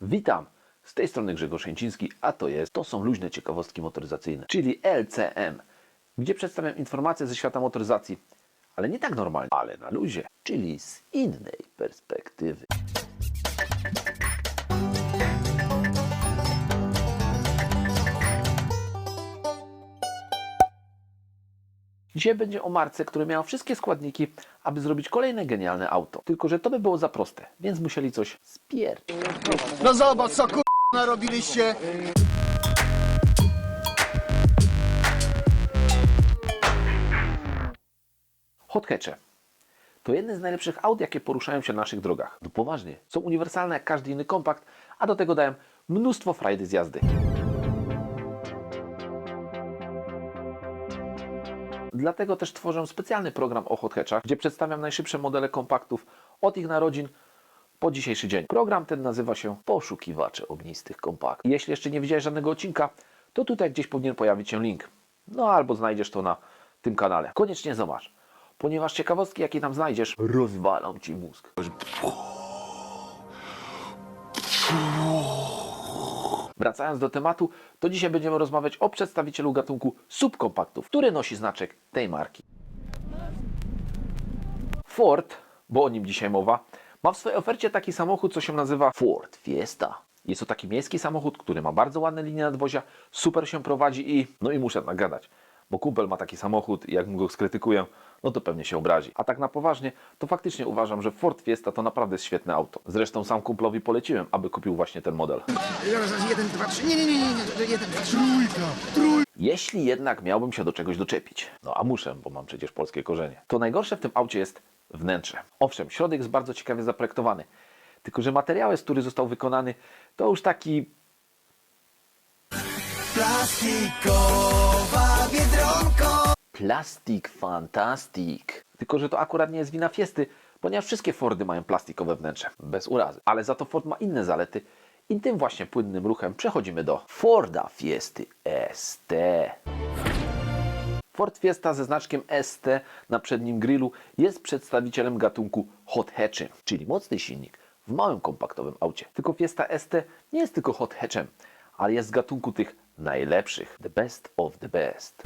Witam! Z tej strony Grzegorz Jęciński, a to jest, to są luźne ciekawostki motoryzacyjne, czyli LCM, gdzie przedstawiam informacje ze świata motoryzacji, ale nie tak normalnie, ale na luzie, czyli z innej perspektywy. Dzisiaj będzie o marce, która miała wszystkie składniki, aby zrobić kolejne genialne auto. Tylko, że to by było za proste, więc musieli coś spierć. No zobacz, co kur... narobiliście. Hot hatche. To jedne z najlepszych aut, jakie poruszają się na naszych drogach. No poważnie, są uniwersalne jak każdy inny kompakt, a do tego dają mnóstwo frajdy z jazdy. Dlatego też tworzę specjalny program o hot hatchach, gdzie przedstawiam najszybsze modele kompaktów od ich narodzin po dzisiejszy dzień. Program ten nazywa się Poszukiwacze Ognistych Kompaktów. Jeśli jeszcze nie widziałeś żadnego odcinka, to tutaj gdzieś powinien pojawić się link. No albo znajdziesz to na tym kanale. Koniecznie zobacz, ponieważ ciekawostki, jakie tam znajdziesz, rozwalą Ci mózg. Wracając do tematu, to dzisiaj będziemy rozmawiać o przedstawicielu gatunku subkompaktów, który nosi znaczek tej marki. Ford, bo o nim dzisiaj mowa, ma w swojej ofercie taki samochód, co się nazywa Ford Fiesta. Jest to taki miejski samochód, który ma bardzo ładne linie nadwozia, super się prowadzi i, no i muszę nagadać, bo kumpel ma taki samochód i jak mu go skrytykuję, no to pewnie się obrazi. A tak na poważnie, to faktycznie uważam, że Ford Fiesta to naprawdę jest świetne auto. Zresztą sam kumplowi poleciłem, aby kupił właśnie ten model. Zaraz, jeden, dwa, trzy. Nie, nie, nie, nie, nie. jeden, dwa, trzy. Trójka. Trój... Jeśli jednak miałbym się do czegoś doczepić, no a muszę, bo mam przecież polskie korzenie, to najgorsze w tym aucie jest wnętrze. Owszem, środek jest bardzo ciekawie zaprojektowany, tylko że materiał, z który został wykonany, to już taki Plastikowa plastik fantastik. Tylko, że to akurat nie jest wina Fiesty, ponieważ wszystkie Fordy mają plastikowe wnętrze, bez urazy. Ale za to Ford ma inne zalety i tym właśnie płynnym ruchem przechodzimy do Forda Fiesty ST. Ford Fiesta ze znaczkiem ST na przednim grillu jest przedstawicielem gatunku hot hatchy, czyli mocny silnik w małym kompaktowym aucie. Tylko Fiesta ST nie jest tylko hot hatchem, ale jest z gatunku tych najlepszych, the best of the best.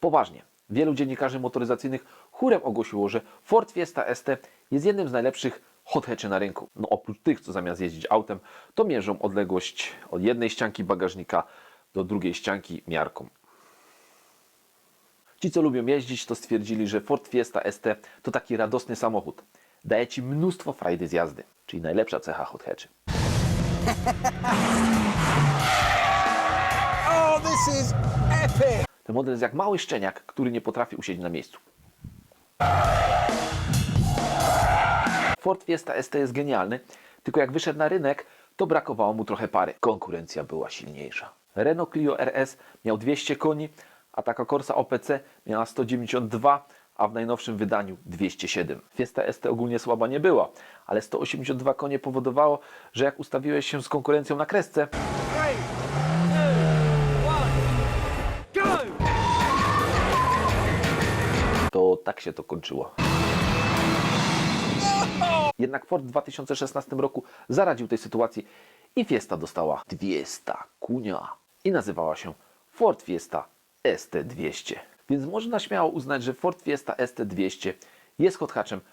Poważnie, wielu dziennikarzy motoryzacyjnych chórem ogłosiło, że Ford Fiesta ST jest jednym z najlepszych hot na rynku. No oprócz tych, co zamiast jeździć autem, to mierzą odległość od jednej ścianki bagażnika do drugiej ścianki miarką. Ci, co lubią jeździć, to stwierdzili, że Ford Fiesta ST to taki radosny samochód. Daje Ci mnóstwo frajdy z jazdy, czyli najlepsza cecha hot hatchy. This is epic. Ten model jest jak mały szczeniak, który nie potrafi usiedzieć na miejscu. Ford Fiesta ST jest genialny, tylko jak wyszedł na rynek, to brakowało mu trochę pary. Konkurencja była silniejsza. Renault Clio RS miał 200 koni, a taka Corsa OPC miała 192, a w najnowszym wydaniu 207. Fiesta ST ogólnie słaba nie była, ale 182 konie powodowało, że jak ustawiłeś się z konkurencją na kresce, to tak się to kończyło. Jednak Ford w 2016 roku zaradził tej sytuacji i Fiesta dostała 200 kunia i nazywała się Ford Fiesta ST200. Więc można śmiało uznać, że Ford Fiesta ST200 jest hot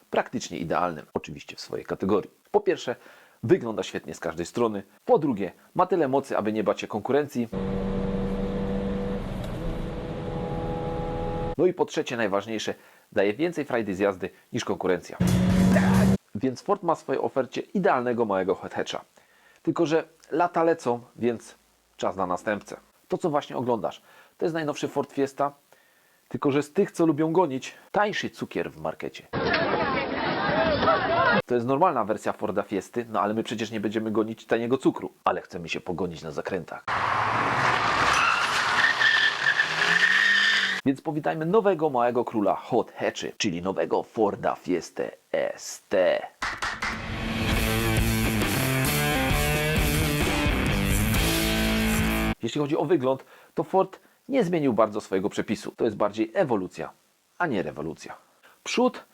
praktycznie idealnym, oczywiście w swojej kategorii. Po pierwsze, wygląda świetnie z każdej strony. Po drugie, ma tyle mocy, aby nie bać się konkurencji. No i po trzecie, najważniejsze, daje więcej frajdy z jazdy niż konkurencja. Więc Ford ma w swojej ofercie idealnego małego hatcha. Tylko, że lata lecą, więc czas na następcę. To, co właśnie oglądasz, to jest najnowszy Ford Fiesta, tylko, że z tych, co lubią gonić, tańszy cukier w markecie. To jest normalna wersja Forda Fiesty, no ale my przecież nie będziemy gonić taniego cukru, ale chcemy się pogonić na zakrętach. Więc powitajmy nowego małego króla hot hatchy, czyli nowego Forda Fiestę ST. Jeśli chodzi o wygląd, to Ford nie zmienił bardzo swojego przepisu. To jest bardziej ewolucja, a nie rewolucja. Przód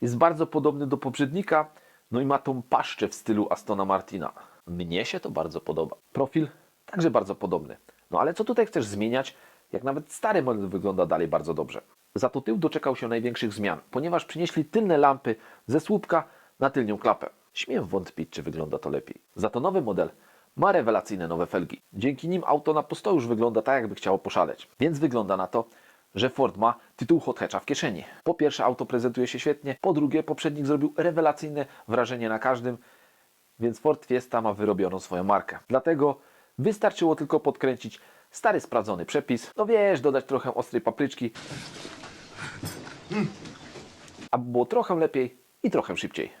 jest bardzo podobny do poprzednika, no i ma tą paszczę w stylu Astona Martina. Mnie się to bardzo podoba. Profil także bardzo podobny. No ale co tutaj chcesz zmieniać, jak nawet stary model wygląda dalej bardzo dobrze. Za to tył doczekał się największych zmian, ponieważ przynieśli tylne lampy ze słupka na tylnią klapę. Śmiem wątpić, czy wygląda to lepiej. Za to nowy model ma rewelacyjne nowe felgi. Dzięki nim auto na postoju już wygląda tak, jakby chciało poszaleć. Więc wygląda na to, że Ford ma tytuł hot hatcha w kieszeni. Po pierwsze, auto prezentuje się świetnie, po drugie, poprzednik zrobił rewelacyjne wrażenie na każdym, więc Ford Fiesta ma wyrobioną swoją markę. Dlatego wystarczyło tylko podkręcić stary, sprawdzony przepis, no wiesz, dodać trochę ostrej papryczki, aby było trochę lepiej i trochę szybciej.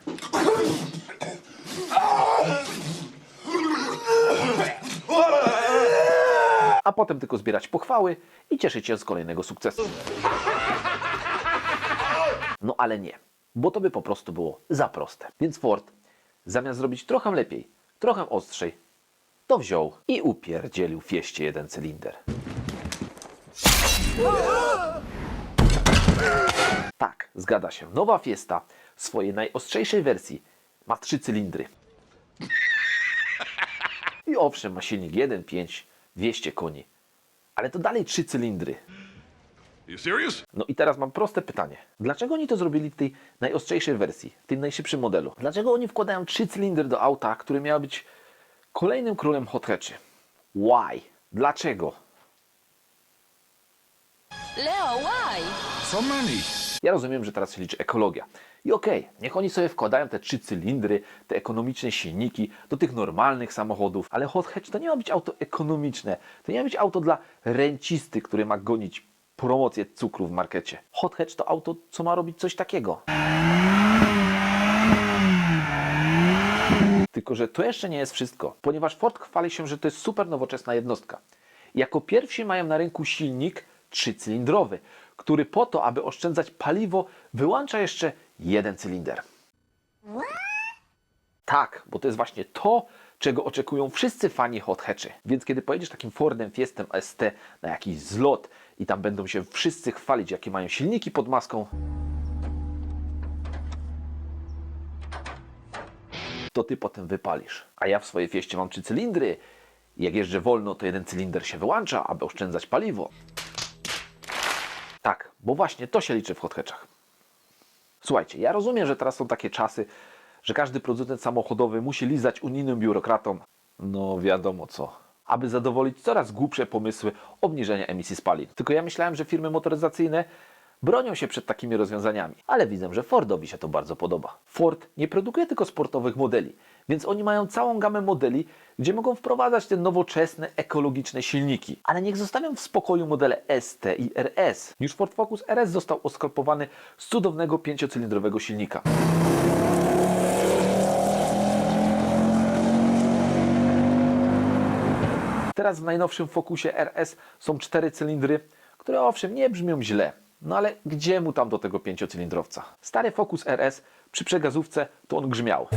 A potem tylko zbierać pochwały i cieszyć się z kolejnego sukcesu. No ale nie, bo to by po prostu było za proste. Więc Ford, zamiast zrobić trochę lepiej, trochę ostrzej, to wziął i upierdzielił fieście jeden cylinder. Tak, zgadza się. Nowa Fiesta w swojej najostrzejszej wersji ma trzy cylindry. I owszem, ma silnik 1.5, 200 koni. Ale to dalej trzy cylindry. No i teraz mam proste pytanie. Dlaczego oni to zrobili w tej najostrzejszej wersji, w tym najszybszym modelu? Dlaczego oni wkładają trzy cylindry do auta, który miał być kolejnym królem hot hatchy? Why? Dlaczego? Leo, why? So many. Ja rozumiem, że teraz się liczy ekologia. I okej, niech oni sobie wkładają te trzy cylindry, te ekonomiczne silniki do tych normalnych samochodów, ale hot hatch to nie ma być auto ekonomiczne. To nie ma być auto dla rencisty, który ma gonić promocję cukru w markecie. Hot hatch to auto, co ma robić coś takiego. Tylko, że to jeszcze nie jest wszystko, ponieważ Ford chwali się, że to jest super nowoczesna jednostka. Jako pierwsi mają na rynku silnik trzycylindrowy, który po to, aby oszczędzać paliwo, wyłącza jeszcze jeden cylinder. Tak, bo to jest właśnie to, czego oczekują wszyscy fani hot hatchy. Więc kiedy pojedziesz takim Fordem Fiestem ST na jakiś zlot i tam będą się wszyscy chwalić, jakie mają silniki pod maską, to ty potem wypalisz. A ja w swojej fieście mam trzy cylindry. Jak jeżdżę wolno, to jeden cylinder się wyłącza, aby oszczędzać paliwo. Tak, bo właśnie to się liczy w hot hatchach. Słuchajcie, ja rozumiem, że teraz są takie czasy, że każdy producent samochodowy musi lizać unijnym biurokratom. No wiadomo co. Aby zadowolić coraz głupsze pomysły obniżenia emisji spalin. Tylko ja myślałem, że firmy motoryzacyjne bronią się przed takimi rozwiązaniami. Ale widzę, że Fordowi się to bardzo podoba. Ford nie produkuje tylko sportowych modeli, więc oni mają całą gamę modeli, gdzie mogą wprowadzać te nowoczesne, ekologiczne silniki. Ale niech zostawią w spokoju modele ST i RS. Już Ford Focus RS został oskalpowany z cudownego pięciocylindrowego silnika. Teraz w najnowszym Focusie RS są cztery cylindry, które owszem nie brzmią źle, no ale gdzie mu tam do tego pięciocylindrowca? Stary Focus RS przy przegazówce to on grzmiał.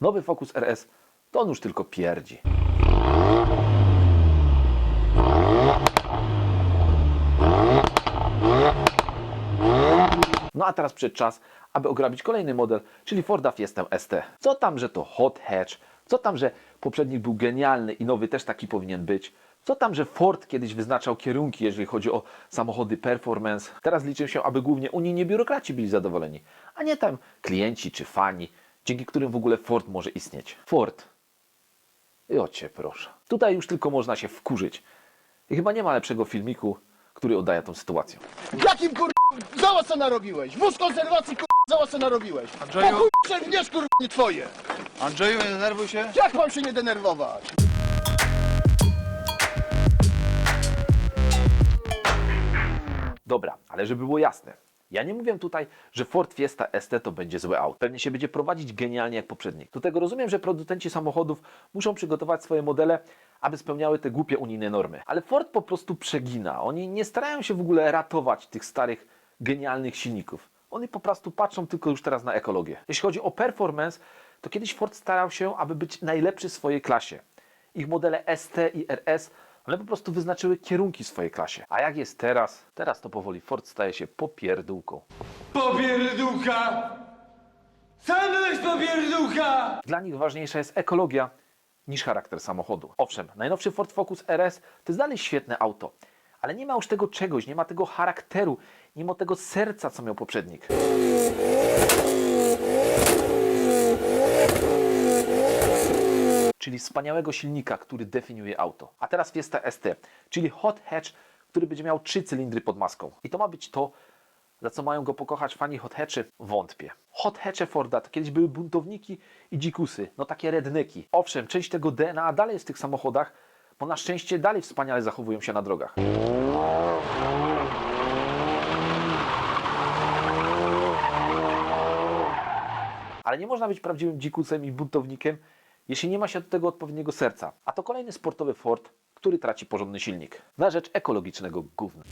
Nowy Focus RS to on już tylko pierdzi. No a teraz przyszedł czas, aby ograbić kolejny model, czyli Forda Fiesta ST. Co tam, że to hot hatch, co tam, że poprzednik był genialny i nowy też taki powinien być. Co tam, że Ford kiedyś wyznaczał kierunki, jeżeli chodzi o samochody performance. Teraz liczę się, aby głównie unijni biurokraci byli zadowoleni, a nie tam klienci czy fani, dzięki którym w ogóle Ford może istnieć. Ford. I o cię proszę. Tutaj już tylko można się wkurzyć. I chyba nie ma lepszego filmiku, który oddaje tą sytuację. Jakim kur... Zobacz co narobiłeś! Wóz konserwacji kur... Zobacz co narobiłeś! Andrzeju- Po chuj przerwniesz kur... nie twoje! Andrzeju, nie denerwuj się. Jak mam się nie denerwować? Dobra, ale żeby było jasne. Ja nie mówię tutaj, że Ford Fiesta ST to będzie zły auto. Pewnie się będzie prowadzić genialnie jak poprzednik. Do tego rozumiem, że producenci samochodów muszą przygotować swoje modele, aby spełniały te głupie unijne normy. Ale Ford po prostu przegina. Oni nie starają się w ogóle ratować tych starych, genialnych silników. Oni po prostu patrzą tylko już teraz na ekologię. Jeśli chodzi o performance, to kiedyś Ford starał się, aby być najlepszy w swojej klasie. Ich modele ST i RS One po prostu wyznaczyły kierunki swojej klasie. A jak jest teraz? Teraz to powoli Ford staje się popierdółką. Popierdółka! Sam byłeś popierdółka! Dla nich ważniejsza jest ekologia niż charakter samochodu. Owszem, najnowszy Ford Focus RS to jest dalej świetne auto, ale nie ma już tego czegoś, nie ma tego charakteru, nie ma tego serca, co miał poprzednik. Czyli wspaniałego silnika, który definiuje auto. A teraz Fiesta ST, czyli hot hatch, który będzie miał trzy cylindry pod maską. I to ma być to, za co mają go pokochać fani hot hatchy? Wątpię. Hot hatche Forda to kiedyś były buntowniki i dzikusy, no takie redneki. Owszem, część tego DNA dalej jest w tych samochodach, bo na szczęście dalej wspaniale zachowują się na drogach. Ale nie można być prawdziwym dzikusem i buntownikiem, jeśli nie ma się do tego odpowiedniego serca. A to kolejny sportowy Ford, który traci porządny silnik. Na rzecz ekologicznego gówna.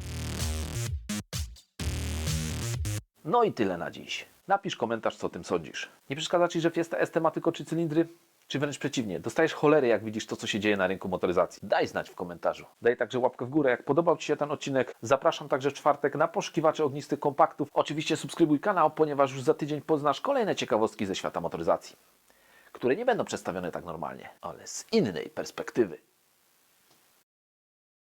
No i tyle na dziś. Napisz komentarz, co o tym sądzisz. Nie przeszkadza Ci, że Fiesta ST ma tylko trzy cylindry? Czy wręcz przeciwnie, dostajesz cholery, jak widzisz to, co się dzieje na rynku motoryzacji? Daj znać w komentarzu. Daj także łapkę w górę, jak podobał Ci się ten odcinek. Zapraszam także w czwartek na poszukiwacze ognistych kompaktów. Oczywiście subskrybuj kanał, ponieważ już za tydzień poznasz kolejne ciekawostki ze świata motoryzacji, które nie będą przedstawione tak normalnie, ale z innej perspektywy.